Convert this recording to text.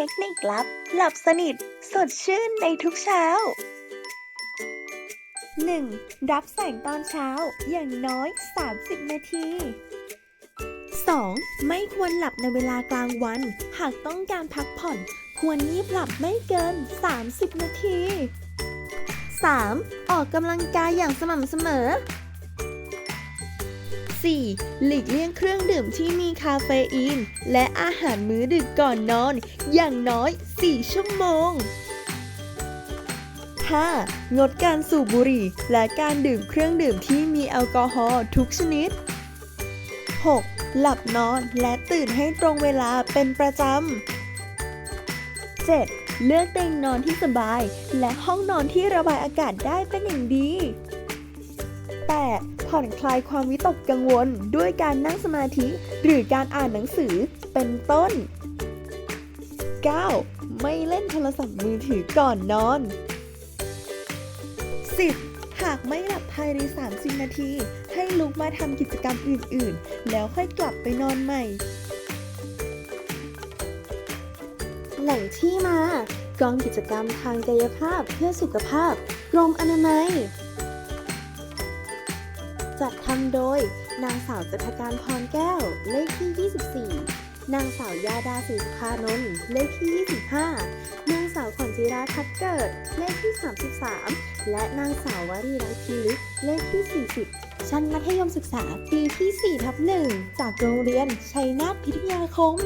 เทคนิคลับ หลับสนิท สดชื่นในทุกเช้า 1. รับแสงตอนเช้าอย่างน้อย 30 นาที 2. ไม่ควรหลับในเวลากลางวัน หากต้องการพักผ่อน ควรงีบหลับไม่เกิน 30 นาที 3. ออกกำลังกายอย่างสม่ำเสมอ 4. หลีกเลี่ยงเครื่องดื่มที่มีคาเฟอีน และอาหารมื้อดึกก่อนนอน อย่างน้อย 4 ชั่วโมง 5. งดการสูบบุหรี่ และการดื่มเครื่องดื่มที่มีแอลกอฮอล์ทุกชนิด 6. หลับนอนและตื่นให้ตรงเวลาเป็นประจำ 7. เลือกเตียงนอนที่สบาย และห้องนอนที่ระบายอากาศได้เป็นอย่างดี 8. ผ่อนคลายความวิตกกังวล ด้วยการนั่งสมาธิ หรือการอ่านหนังสือเป็นต้น 9. ไม่เล่นโทรศัพท์มือถือก่อนนอน 10. หากไม่หลับภายใน 30 นาที ให้ลุกมาทำกิจกรรมอื่น ๆ แล้วค่อยกลับไปนอนใหม่ แหล่งที่มากองกิจกรรมทางกายภาพเพื่อสุขภาพ กรมอนามัย จัดทำโดย นางสาวจัตการพรแก้ว เลขที่ 24 นางสาวยาดาศรีสุภานนท์เลขที่ 25 นางสาวขวัญจิราทัดเกิด เลขที่ 33 และนางสาววรีรัตน์พีลึกเลขที่ 40 ชั้นมัธยมศึกษาปีที่4ทับ1จากโรงเรียนชัยนาทพิทยาคม